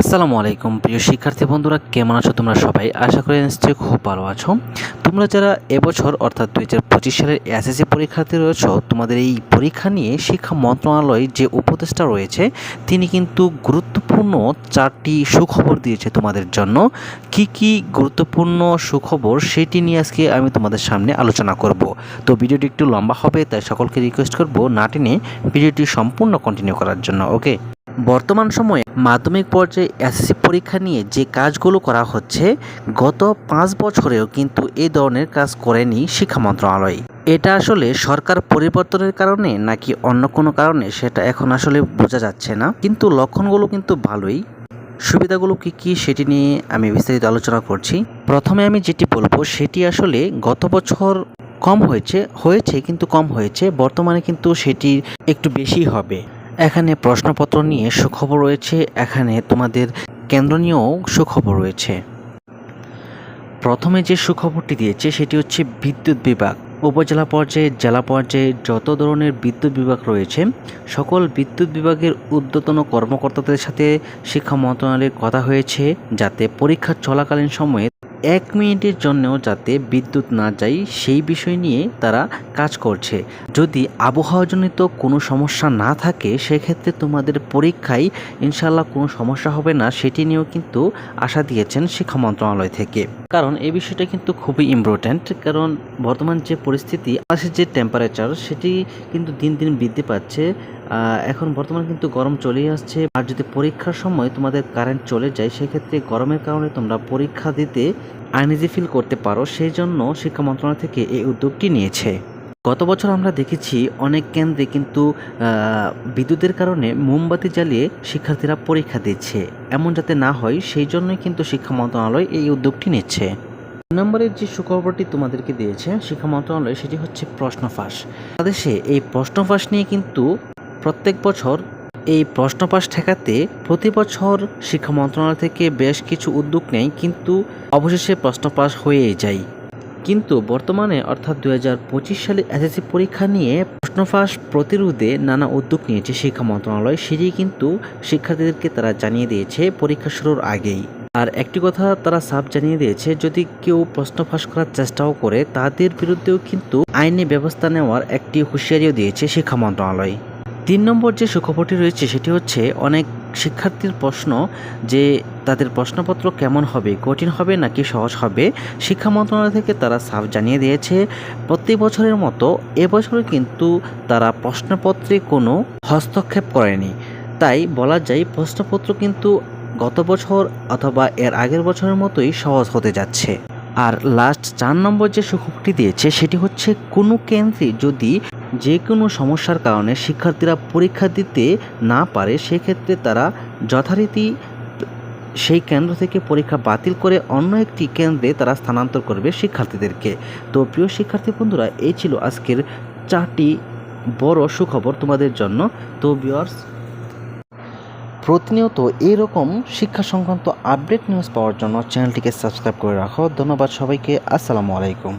আসসালামু আলাইকুম, প্রিয় শিক্ষার্থী বন্ধুরা, কেমন আছো তোমরা সবাই? আশা করি নিশ্চয়ই খুব ভালো আছো। তোমরা যারা এবছর, অর্থাৎ দুই হাজার পঁচিশ সালের এসএসসি পরীক্ষার্থী রয়েছ, তোমাদের এই পরীক্ষা নিয়ে শিক্ষা মন্ত্রণালয় যে উপদেষ্টা রয়েছে, তিনি কিন্তু গুরুত্বপূর্ণ চারটি সুখবর দিয়েছে তোমাদের জন্য। কি কি গুরুত্বপূর্ণ সুখবর সেটি নিয়ে আজকে আমি তোমাদের সামনে আলোচনা করব। তো ভিডিওটি একটু লম্বা হবে, তাই সকলকে রিকোয়েস্ট করব না টেনে ভিডিওটি সম্পূর্ণ কন্টিনিউ করার জন্য ওকে বর্তমান সময়ে মাধ্যমিক পর্যায়ে এসএসসি পরীক্ষা নিয়ে যে কাজগুলো করা হচ্ছে, গত পাঁচ বছরেও কিন্তু এই ধরনের কাজ করেনি শিক্ষা মন্ত্রণালয়। এটা আসলে সরকার পরিবর্তনের কারণে নাকি অন্য কোনো কারণে সেটা এখন আসলে বোঝা যাচ্ছে না। কিন্তু লক্ষণগুলো কিন্তু ভালোই। সুবিধাগুলো কী কী সেটি নিয়ে আমি বিস্তারিত আলোচনা করছি। প্রথমে আমি যেটি বলব, সেটি আসলে গত বছর কম হয়েছে হয়েছে কিন্তু কম হয়েছে। বর্তমানে কিন্তু সেটি একটু বেশি হবে। এখানে প্রশ্নপত্র নিয়ে সুখবর রয়েছে, এখানে তোমাদের কেন্দ্র নিয়েও সুখবর রয়েছে। প্রথমে যে সুখবরটি দিয়েছে, সেটি হচ্ছে বিদ্যুৎ বিভাগ। উপজেলা পর্যায়ে, জেলা পর্যায়ে যত ধরনের বিদ্যুৎ বিভাগ রয়েছে, সকল বিদ্যুৎ বিভাগের ঊর্ধ্বতন কর্মকর্তাদের সাথে শিক্ষা মন্ত্রণালয়ের কথা হয়েছে, যাতে পরীক্ষা চলাকালীন সময়ে এক মিনিটের জন্যও যাতে বিদ্যুৎ না যায়, সেই বিষয় নিয়ে তারা কাজ করছে। যদি আবহাওয়াজনিত কোনো সমস্যা না থাকে, সেক্ষেত্রে তোমাদের পরীক্ষায় ইনশাল্লাহ কোনো সমস্যা হবে না, সেটি নিয়েও কিন্তু আশা দিয়েছেন শিক্ষা মন্ত্রণালয় থেকে। কারণ এই বিষয়টা কিন্তু খুবই ইম্পর্ট্যান্ট কারণ বর্তমান যে পরিস্থিতি আকাশের যে টেম্পারেচার সেটি কিন্তু দিন দিন বৃদ্ধি পাচ্ছে। এখন বর্তমান কিন্তু গরম চলেই আসছে। আর যদি পরীক্ষার সময় তোমাদের কারেন্ট চলে যায়, সেক্ষেত্রে গরমের কারণে তোমরা পরীক্ষা দিতে আইনিজি ফিল করতে পারো। সেই জন্য শিক্ষা মন্ত্রণালয় থেকে এই উদ্যোগটি নিয়েছে। গত বছর আমরা দেখেছি অনেক কেন্দ্রে কিন্তু বিদ্যুতের কারণে মোমবাতি জ্বালিয়ে শিক্ষার্থীরা পরীক্ষা দিচ্ছে। এমন যাতে না হয়, সেই জন্যই কিন্তু শিক্ষা মন্ত্রণালয় এই উদ্যোগটি নিচ্ছে। নম্বরের যে সুখবরটি তোমাদেরকে দিয়েছে, শিক্ষা মন্ত্রণালয়, সেটি হচ্ছে প্রশ্ন ফাঁস বাংলাদেশে এই প্রশ্ন ফাঁস নিয়ে কিন্তু প্রত্যেক বছর এই প্রশ্ন পাস ঠেকাতে প্রতি বছর শিক্ষা মন্ত্রণালয় থেকে বেশ কিছু উদ্যোগ নেয়, কিন্তু অবশেষে প্রশ্ন পাস হয়েই যায়। কিন্তু বর্তমানে, অর্থাৎ দু সালে এসএসসি পরীক্ষা নিয়ে প্রশ্ন ফাঁস প্রতিরোধে নানা উদ্যোগ নিয়েছে শিক্ষা মন্ত্রণালয়। সেটি কিন্তু শিক্ষার্থীদেরকে তারা জানিয়ে দিয়েছে পরীক্ষা শুরুর আগেই। আর একটি কথা তারা সাফ জানিয়ে দিয়েছে, যদি কেউ প্রশ্ন ফাঁস করার চেষ্টাও করে, তাদের বিরুদ্ধেও কিন্তু আইনি ব্যবস্থা নেওয়ার একটি হুঁশিয়ারিও দিয়েছে শিক্ষা মন্ত্রণালয়। তিন নম্বর যে সুখবরটি রয়েছে, সেটি হচ্ছে, অনেক শিক্ষার্থীর প্রশ্ন যে তাদের প্রশ্নপত্র কেমন হবে, কঠিন হবে নাকি সহজ হবে, শিক্ষা মন্ত্রণালয় থেকে তারা সাফ জানিয়ে দিয়েছে। প্রতি বছরের মতো এবছর কিন্তু তারা প্রশ্নপত্রে কোনো হস্তক্ষেপ করেনি। তাই বলা যায় প্রশ্নপত্র কিন্তু গত বছর অথবা এর আগের বছরের মতোই সহজ হতে যাচ্ছে। আর লাস্ট চার নম্বর যে সুখবরটি দিয়েছে সেটি হচ্ছে কোনো কেন্দ্রে যদি যে কোনো সমস্যার কারণে শিক্ষার্থীরা পরীক্ষা দিতে না পারে, সেক্ষেত্রে তারা যথারীতি সেই কেন্দ্র থেকে পরীক্ষা বাতিল করে অন্য একটি কেন্দ্রে তারা স্থানান্তর করবে শিক্ষার্থীদেরকে। তো প্রিয় শিক্ষার্থী বন্ধুরা, এই ছিল আজকের চারটি বড় সুখবর তোমাদের জন্য। তো বিয়ার্স প্রতিনিয়ত এইরকম শিক্ষা সংক্রান্ত আপডেট নিউজ পাওয়ার জন্য চ্যানেলটিকে সাবস্ক্রাইব করে রাখো। ধন্যবাদ সবাইকে। আসসালামু আলাইকুম।